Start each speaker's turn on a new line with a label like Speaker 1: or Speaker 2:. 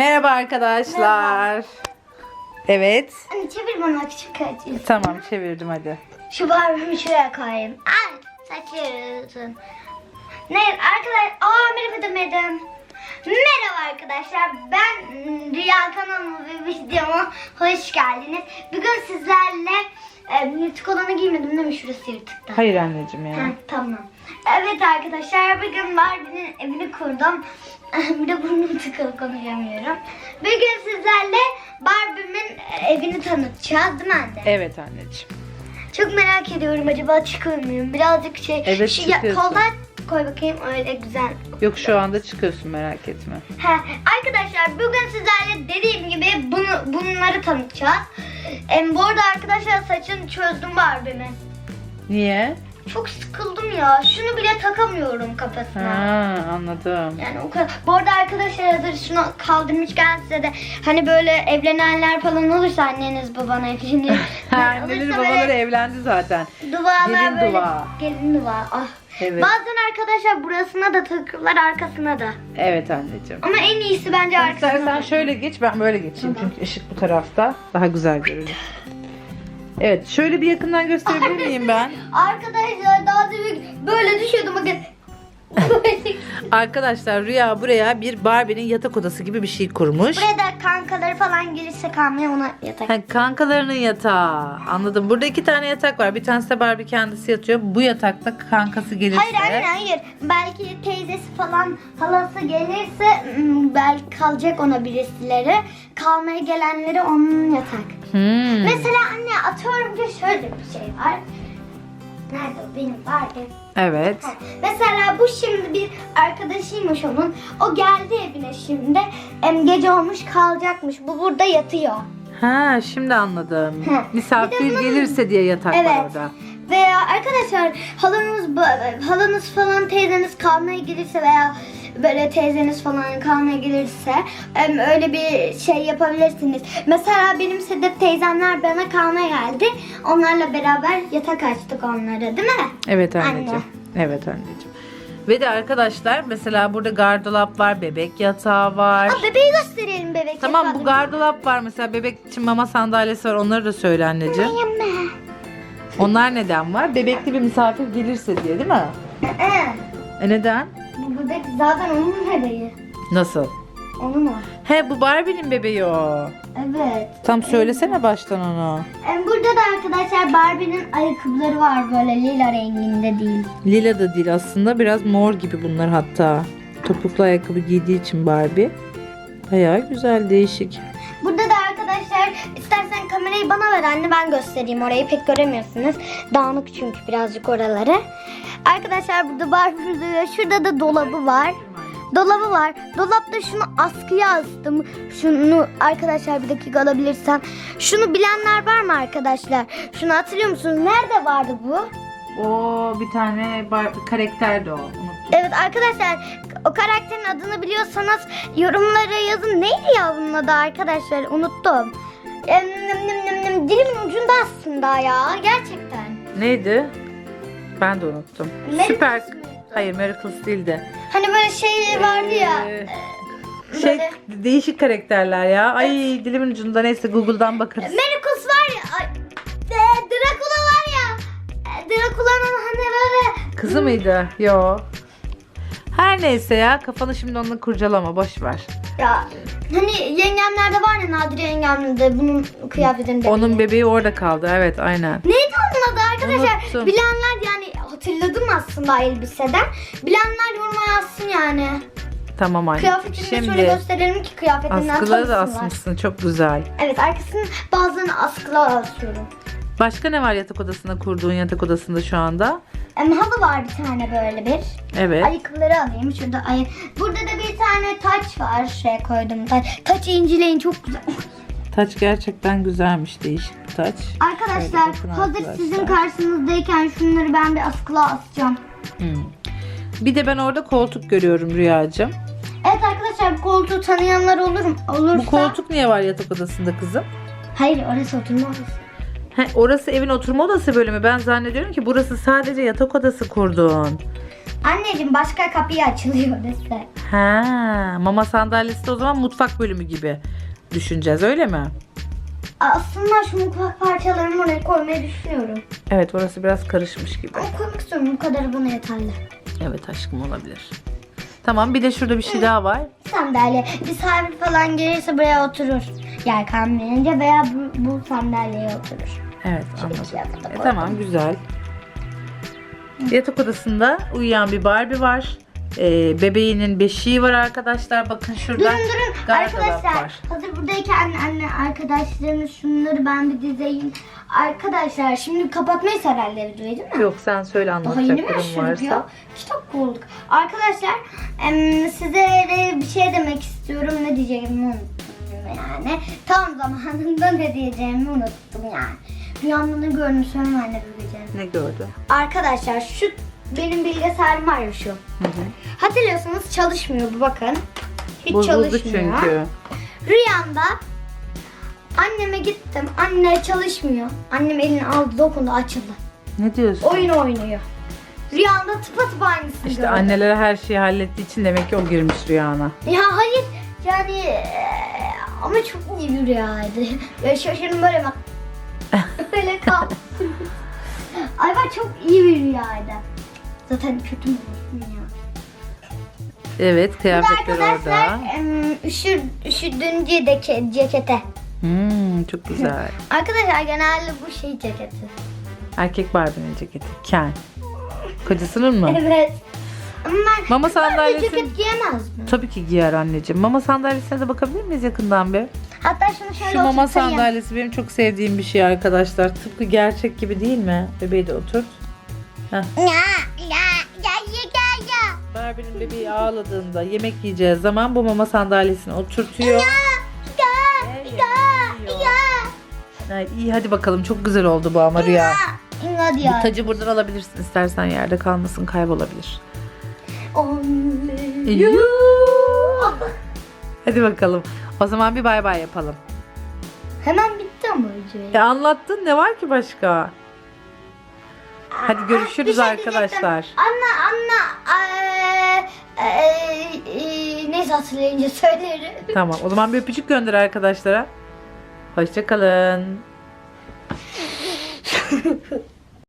Speaker 1: Merhaba arkadaşlar. Evet.
Speaker 2: Anne çevir bana küçük kaçıyorsun.
Speaker 1: Tamam çevirdim hadi.
Speaker 2: Şu barbimi şuraya koyayım. Ay saçıyorsun. Ne arkadaş? Aa merhaba demedim. Merhaba arkadaşlar. Ben Rüya kanalıma ve videoma hoş geldiniz. Bugün sizlerle e, yırtık olanı giymedim değil mi? Şurası yırtıkta.
Speaker 1: Hayır anneciğim ya.
Speaker 2: Ha, tamam. Evet arkadaşlar bugün Barbie'nin evini kurdum. Bir de burnum tıkalı konuşamıyorum. Bugün sizlerle Barbie'min evini tanıtacağız değil mi anne?
Speaker 1: Evet anneciğim.
Speaker 2: Çok merak ediyorum acaba çıkıyor muyum? Birazcık şey.
Speaker 1: Evet,
Speaker 2: şu ya-
Speaker 1: çıkıyorsun.
Speaker 2: koldan koy bakayım öyle güzel.
Speaker 1: Yok şu anda çıkıyorsun merak etme.
Speaker 2: He, arkadaşlar bugün sizlerle dediğim gibi bunu bunları tanıtacağız. Em, bu arada arkadaşlar saçını çözdüm Barbie'min.
Speaker 1: Niye?
Speaker 2: Çok sıkıldım ya. Şunu bile takamıyorum kafasına.
Speaker 1: Ha anladım.
Speaker 2: Yani o kadar. Bu arada arkadaşlar hazır şunu kaldırmışken size de hani böyle evlenenler falan olursa anneniz babana evlenir.
Speaker 1: Anneleri babaları evlendi zaten.
Speaker 2: dualar
Speaker 1: Gelin
Speaker 2: böyle.
Speaker 1: dua.
Speaker 2: Gelin dua. Ah.
Speaker 1: Evet.
Speaker 2: Bazen arkadaşlar burasına da takıyorlar arkasına da.
Speaker 1: Evet anneciğim.
Speaker 2: Ama en iyisi bence arkasına.
Speaker 1: İstersen şöyle geç ben böyle geçeyim çünkü ışık bu tarafta daha güzel görünür. Evet şöyle bir yakından gösterebilir miyim ben?
Speaker 2: Arkadaşlar daha demin böyle düşüyordum bakın.
Speaker 1: Arkadaşlar Rüya buraya bir Barbie'nin yatak odası gibi bir şey kurmuş.
Speaker 2: Buraya da kankaları falan gelirse kalmaya ona yatak.
Speaker 1: Ha, kankalarının yatağı. Anladım. Burada iki tane yatak var. Bir tanesi de Barbie kendisi yatıyor. Bu yatakta kankası gelirse.
Speaker 2: Hayır anne hayır. Belki teyzesi falan halası gelirse hmm, belki kalacak ona birisileri. Kalmaya gelenleri onun yatak.
Speaker 1: Hmm.
Speaker 2: Mesela anne atıyorum ki şöyle bir şey var. Nerede o benim vardı.
Speaker 1: Evet.
Speaker 2: Ha, Mesela bu şimdi bir arkadaşıymış onun. O geldi evine şimdi. Em, gece olmuş kalacakmış. Bu burada yatıyor.
Speaker 1: Ha şimdi anladım.
Speaker 2: Ha.
Speaker 1: Misafir
Speaker 2: Bir de bunun-
Speaker 1: gelirse diye yatak var
Speaker 2: Evet.
Speaker 1: orada.
Speaker 2: Veya arkadaşlar halanız ba- halanız falan teyzeniz kalmaya gelirse veya böyle teyzeniz falan kalmaya gelirse öyle bir şey yapabilirsiniz. Mesela benim Sedef teyzemler bana kalmaya geldi. Onlarla beraber yatak açtık onlara değil mi?
Speaker 1: Evet
Speaker 2: Anne.
Speaker 1: anneciğim. Evet anneciğim. Ve de arkadaşlar mesela burada gardırop var, bebek yatağı var.
Speaker 2: Aa, bebeği gösterelim bebek.
Speaker 1: Tamam bu
Speaker 2: yatağı.
Speaker 1: gardırop var mesela bebek için mama sandalyesi var onları da söyle anneciğim.
Speaker 2: Yeme.
Speaker 1: Onlar neden var? Bebekli bir misafir gelirse diye değil mi?
Speaker 2: Ee,
Speaker 1: E neden?
Speaker 2: Bu bebek zaten onun bebeği.
Speaker 1: Nasıl?
Speaker 2: Onun o.
Speaker 1: He bu Barbie'nin bebeği o.
Speaker 2: Evet.
Speaker 1: Tam söylesene baştan onu.
Speaker 2: Em, Burada da arkadaşlar Barbie'nin ayakkabıları var böyle lila renginde değil.
Speaker 1: Lila da değil aslında biraz mor gibi bunlar hatta. Topuklu ayakkabı giydiği için Barbie. Bayağı güzel değişik.
Speaker 2: Arkadaşlar istersen kamerayı bana ver anne ben göstereyim orayı pek göremiyorsunuz. Dağınık çünkü birazcık oraları. Arkadaşlar burada Barbie duruyor. Şurada da dolabı var. Dolabı var. Dolapta şunu askıya astım. Şunu arkadaşlar bir dakika alabilirsem. Şunu bilenler var mı arkadaşlar? Şunu hatırlıyor musunuz? Nerede vardı bu?
Speaker 1: O bir tane karakterdi o.
Speaker 2: Evet arkadaşlar o karakterin adını biliyorsanız yorumlara yazın. Neydi ya bunun adı arkadaşlar? Unuttum. Dilimin ucunda aslında ya. Gerçekten.
Speaker 1: Neydi? Ben de unuttum.
Speaker 2: Miracles
Speaker 1: Süper.
Speaker 2: mıydı?
Speaker 1: Hayır Miracles değildi.
Speaker 2: Hani böyle şey vardı ya.
Speaker 1: Ee, Şey
Speaker 2: böyle-
Speaker 1: değişik karakterler ya. Ay dilimin ucunda neyse Google'dan bakarız.
Speaker 2: Miracles var ya. E, Dracula var ya. E, Dracula'nın hani böyle.
Speaker 1: Kızı mıydı? Yo. Her neyse ya kafanı şimdi onunla kurcalama boş ver.
Speaker 2: Ya hani yengemlerde var ya Nadire yengemlerde bunun kıyafetinde.
Speaker 1: Onun bebeği orada kaldı evet aynen.
Speaker 2: Neydi onun adı arkadaşlar?
Speaker 1: Unuttum.
Speaker 2: Bilenler yani hatırladım aslında elbiseden. Bilenler yoruma yazsın yani.
Speaker 1: Tamam anne.
Speaker 2: Kıyafetini de şöyle
Speaker 1: Şimdi
Speaker 2: gösterelim ki kıyafetinden
Speaker 1: askıları da asmışsın çok güzel.
Speaker 2: Evet arkasını bazılarını askılar asıyorum.
Speaker 1: Başka ne var yatak odasında kurduğun yatak odasında şu anda?
Speaker 2: Em, halı var bir tane böyle bir.
Speaker 1: Evet.
Speaker 2: Ayakkabıları alayım şurada ay. Burada da bir tane taç var. Şuraya koydum taç. Taçı inceleyin çok güzel.
Speaker 1: Taç gerçekten güzelmiş değişik bir taç.
Speaker 2: Arkadaşlar
Speaker 1: Şöyle
Speaker 2: hazır
Speaker 1: arkadaşlar.
Speaker 2: sizin karşınızdayken şunları ben bir askıla asacağım.
Speaker 1: Hmm. Bir de ben orada koltuk görüyorum Rüyacığım.
Speaker 2: Evet arkadaşlar bu koltuğu tanıyanlar olur mu? Olursa...
Speaker 1: Bu koltuk niye var yatak odasında kızım?
Speaker 2: Hayır orası oturma odası.
Speaker 1: He, orası evin oturma odası bölümü. Ben zannediyorum ki burası sadece yatak odası kurdun.
Speaker 2: Anneciğim başka kapıyı açılıyor orası.
Speaker 1: Ha, mama sandalyesi de o zaman mutfak bölümü gibi düşüneceğiz öyle mi?
Speaker 2: Aslında şu mutfak parçalarımı oraya koymayı düşünüyorum.
Speaker 1: Evet orası biraz karışmış gibi.
Speaker 2: Ama koymak istiyorum. Bu kadarı bana yeterli.
Speaker 1: Evet aşkım olabilir. Tamam bir de şurada bir şey daha var.
Speaker 2: Sandalye. Sahibi falan gelirse buraya oturur. Yer kalmayınca veya bu, bu sandalyeye oturur.
Speaker 1: Evet anladım. E, tamam güzel. Yatak odasında uyuyan bir Barbie var. Ee, bebeğinin beşiği var arkadaşlar. Bakın şurada
Speaker 2: Durun durun arkadaşlar.
Speaker 1: var.
Speaker 2: Hazır buradayken anne arkadaşlarımız şunları ben bir dizeyim. Arkadaşlar şimdi kapatmayız herhalde videoyu değil mi?
Speaker 1: Yok sen söyle anlatacakların
Speaker 2: başladık ya?
Speaker 1: varsa.
Speaker 2: İki dakika olduk. Arkadaşlar size bir şey demek istiyorum. Ne diyeceğimi unuttum yani. Tam zamanında ne diyeceğimi unuttum yani. Rüyamda ne gördüm söyleme anne bu gece.
Speaker 1: Ne gördün?
Speaker 2: Arkadaşlar şu benim bilgisayarım var ya şu.
Speaker 1: Hı hı.
Speaker 2: Hatırlıyorsanız çalışmıyor bu bakın. Hiç
Speaker 1: Bozuldu
Speaker 2: çalışmıyor.
Speaker 1: çünkü.
Speaker 2: Rüyamda anneme gittim. Anne çalışmıyor. Annem elini aldı dokundu açıldı.
Speaker 1: Ne diyorsun?
Speaker 2: Oyun oynuyor. Rüyamda tıpatıp aynısını
Speaker 1: İşte
Speaker 2: gördüm.
Speaker 1: anneler her şeyi hallettiği için demek ki o girmiş rüyana.
Speaker 2: Ya hayır yani ama çok iyi bir rüyaydı. Ya şaşırdım böyle bak. böyle kaldım. Ay ben çok iyi bir rüyaydı. Zaten kötü mü ya.
Speaker 1: Evet
Speaker 2: Bir de
Speaker 1: kıyafetler
Speaker 2: arkadaşlar
Speaker 1: orada.
Speaker 2: em, üşür, de ke- cekete.
Speaker 1: Hmm, çok güzel.
Speaker 2: Arkadaşlar genelde bu şey ceketi.
Speaker 1: Erkek Barbie'nin ceketi. Ken. Kocasının mı?
Speaker 2: Evet. Ama ben
Speaker 1: Mama sandalyesi-
Speaker 2: ceket giyemez mi?
Speaker 1: Tabii ki giyer anneciğim. Mama sandalyesine de bakabilir miyiz yakından bir?
Speaker 2: Hatta şunu şöyle
Speaker 1: Şu mama
Speaker 2: oturtayım.
Speaker 1: sandalyesi benim çok sevdiğim bir şey arkadaşlar. Tıpkı gerçek gibi değil mi? Bebeği de oturt.
Speaker 2: Ya ya ya ya ya.
Speaker 1: Barbie'nin bebeği ağladığında yemek yiyeceği zaman bu mama sandalyesini oturtuyor.
Speaker 2: Ya
Speaker 1: Evet,
Speaker 2: ya
Speaker 1: yiyor. iyi hadi bakalım çok güzel oldu bu ama rüya.
Speaker 2: Ya
Speaker 1: Bu
Speaker 2: diyor.
Speaker 1: tacı buradan alabilirsin istersen yerde kalmasın kaybolabilir.
Speaker 2: Only
Speaker 1: Yuh! Hadi bakalım. O zaman bir bay bay yapalım.
Speaker 2: Hemen bitti ama.
Speaker 1: E anlattın ne var ki başka? Hadi görüşürüz
Speaker 2: bir şey
Speaker 1: arkadaşlar.
Speaker 2: Anne anne eee, eee, eee, neyse hatırlayınca söylerim.
Speaker 1: Tamam o zaman bir öpücük gönder arkadaşlara. Hoşçakalın.